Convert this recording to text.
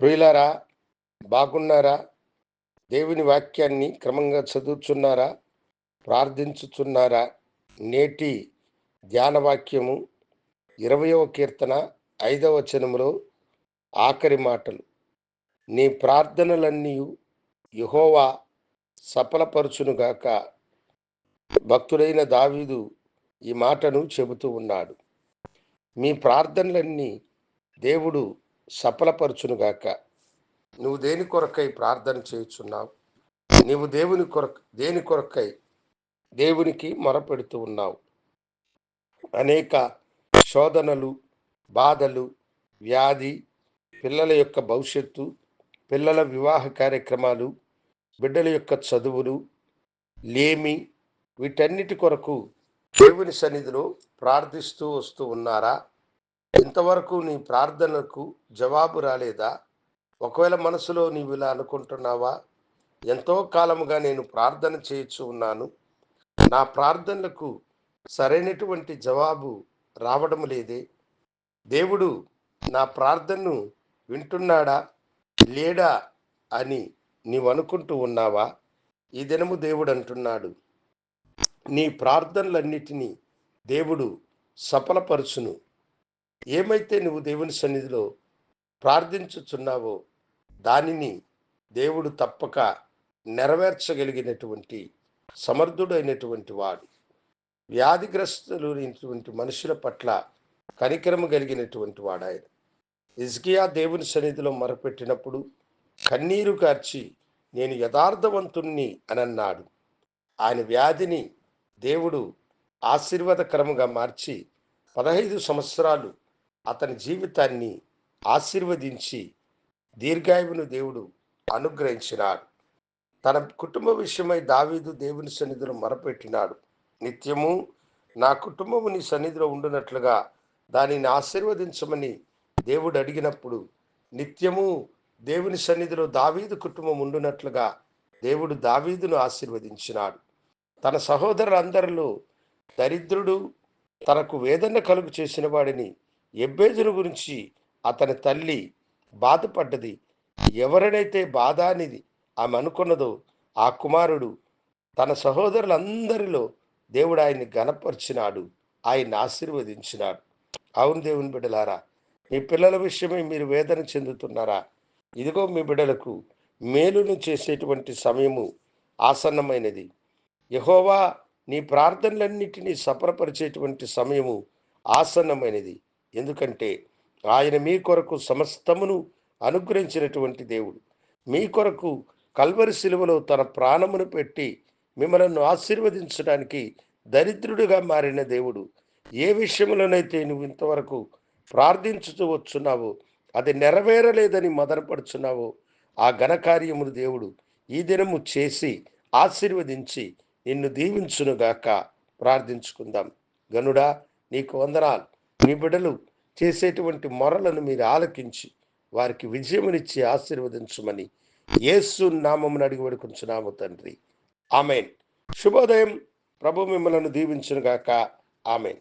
ప్రియులారా బాగున్నారా? దేవుని వాక్యాన్ని క్రమంగా చదువుచున్నారా ప్రార్థించుచున్నారా నేటి ధ్యాన వాక్యము ఇరవయవ కీర్తన ఐదవ వచనములో ఆఖరి మాటలు. నీ ప్రార్థనలన్నీ యుహోవా సఫలపరచునుగాక. భక్తుడైన దావీదు ఈ మాటను చెబుతూ ఉన్నాడు. మీ ప్రార్థనలన్నీ దేవుడు సఫలపరచునుగాక నువ్వు దేని కొరకై ప్రార్థన చేయుచున్నావు? నీవు దేవుని కొరక దేని కొరకై దేవునికి మొరపెడుతూ ఉన్నావు? అనేక శోధనలు బాధలు వ్యాధి పిల్లల యొక్క భవిష్యత్తు పిల్లల వివాహ కార్యక్రమాలు బిడ్డల యొక్క చదువులు లేమి వీటన్నిటి కొరకు దేవుని సన్నిధిలో ప్రార్థిస్తూ వస్తూ ఉన్నారా? ఇంతవరకు నీ ప్రార్థనలకు జవాబు రాలేదా? ఒకవేళ మనసులో నీవు ఇలా అనుకుంటున్నావా? ఎంతో కాలముగా నేను ప్రార్థన చేయొచ్చు ఉన్నాను. నా ప్రార్థనలకు సరైనటువంటి జవాబు రావడం లేదే. దేవుడు నా ప్రార్థనను వింటున్నాడా? లేడా అని నీవు అనుకుంటూ ఉన్నావా? ఈ దినము దేవుడు అంటున్నాడు. నీ ప్రార్థనలన్నిటినీ దేవుడు సఫలపరుచును. ఏమైతే నువ్వు దేవుని సన్నిధిలో ప్రార్థించుచున్నావో దానిని దేవుడు తప్పక నెరవేర్చగలిగినటువంటి సమర్థుడైనటువంటి వాడు. వ్యాధిగ్రస్తులైనటువంటి మనుషుల పట్ల కనికరము కలిగినటువంటి వాడు ఆయన ఇజ్కియా దేవుని సన్నిధిలో మొరపెట్టినప్పుడు కన్నీరు కార్చి నేను యథార్థవంతుణ్ణి అని అన్నాడు ఆయన వ్యాధిని దేవుడు ఆశీర్వాదకరముగా మార్చి పదహైదు సంవత్సరాలు అతని జీవితాన్ని ఆశీర్వదించి దీర్ఘాయువును దేవుడు అనుగ్రహించినాడు. తన కుటుంబ విషయమై దావీదు దేవుని సన్నిధిలో మొరపెట్టినాడు. నిత్యము నా కుటుంబము నీ సన్నిధిలో ఉండునట్లుగా దానిని ఆశీర్వదించమని దేవుడు అడిగినప్పుడు నిత్యము దేవుని సన్నిధిలో దావీదు కుటుంబం ఉండునట్లుగా దేవుడు దావీదును ఆశీర్వదించినాడు. తన సహోదరులందరిలో దరిద్రుడు తనకు వేదన కలుగు చేసిన వాడిని ఎబ్బేజును గురించి అతని తల్లి బాధపడ్డది. ఎవరినైతే బాధ అనేది ఆమె అనుకున్నదో ఆ కుమారుడు తన సహోదరులందరిలో దేవుడు ఆయన్ని గనపరిచినాడు ఆయన్ని ఆశీర్వదించినాడు. అవును దేవుని బిడ్డలారా మీ పిల్లల విషయమై మీరు వేదన చెందుతున్నారా? ఇదిగో మీ బిడ్డలకు మేలును చేసేటువంటి సమయము ఆసన్నమైనది. యహోవా నీ ప్రార్థనలన్నిటినీ సఫలపరిచేటువంటి సమయము ఆసన్నమైనది. ఎందుకంటే ఆయన మీ కొరకు సమస్తమును అనుగ్రహించినటువంటి దేవుడు. మీ కొరకు కల్వరి శిలువలో తన ప్రాణమును పెట్టి మిమ్మల్ని ఆశీర్వదించడానికి దరిద్రుడిగా మారిన దేవుడు. ఏ విషయంలోనైతే నువ్వు ఇంతవరకు ప్రార్థించుతూ వచ్చున్నావో అది నెరవేరలేదని మదనపడుచున్నావో ఆ ఘనకార్యమును దేవుడు ఈ దినము చేసి ఆశీర్వదించి నిన్ను దీవించునుగాక. ప్రార్థించుకుందాం. గనుడా నీకు వందనాలు. మీ బిడ్డలు చేసేటువంటి మొరలను మీరు ఆలకించి వారికి విజయమునిచ్చి ఆశీర్వదించమని యేసు నామమును అడిగి వేడుకుంటున్నాము తండ్రి. ఆమెన్. శుభోదయం. ప్రభు మిమ్మలను దీవించునుగాక. ఆమెన్.